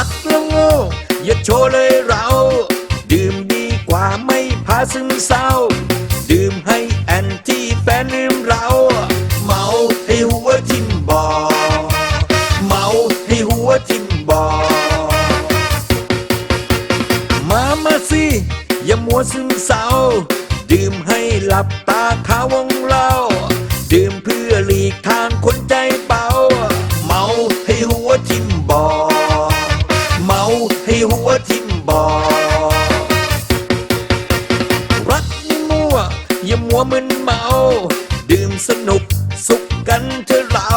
มักแล้วโง่อย่าโชว์เลยเรา ดื่มดีกว่าไม่พาซึมเศร้า ดื่มให้แอนที่แฟนลืมเรา เมาให้หัวทิ่มบอเมาให้หัวทิ่มบอมามาสิอย่ามัวซึมเศร้า ดื่มให้หลับตาขาวงเราดื่มเพื่อหลีกทางคนใจ ห้หัวทิ่มบ่อรักมั่วอย่ามัวมึนเมา ดื่มสนุกสุขกันเถอะเรา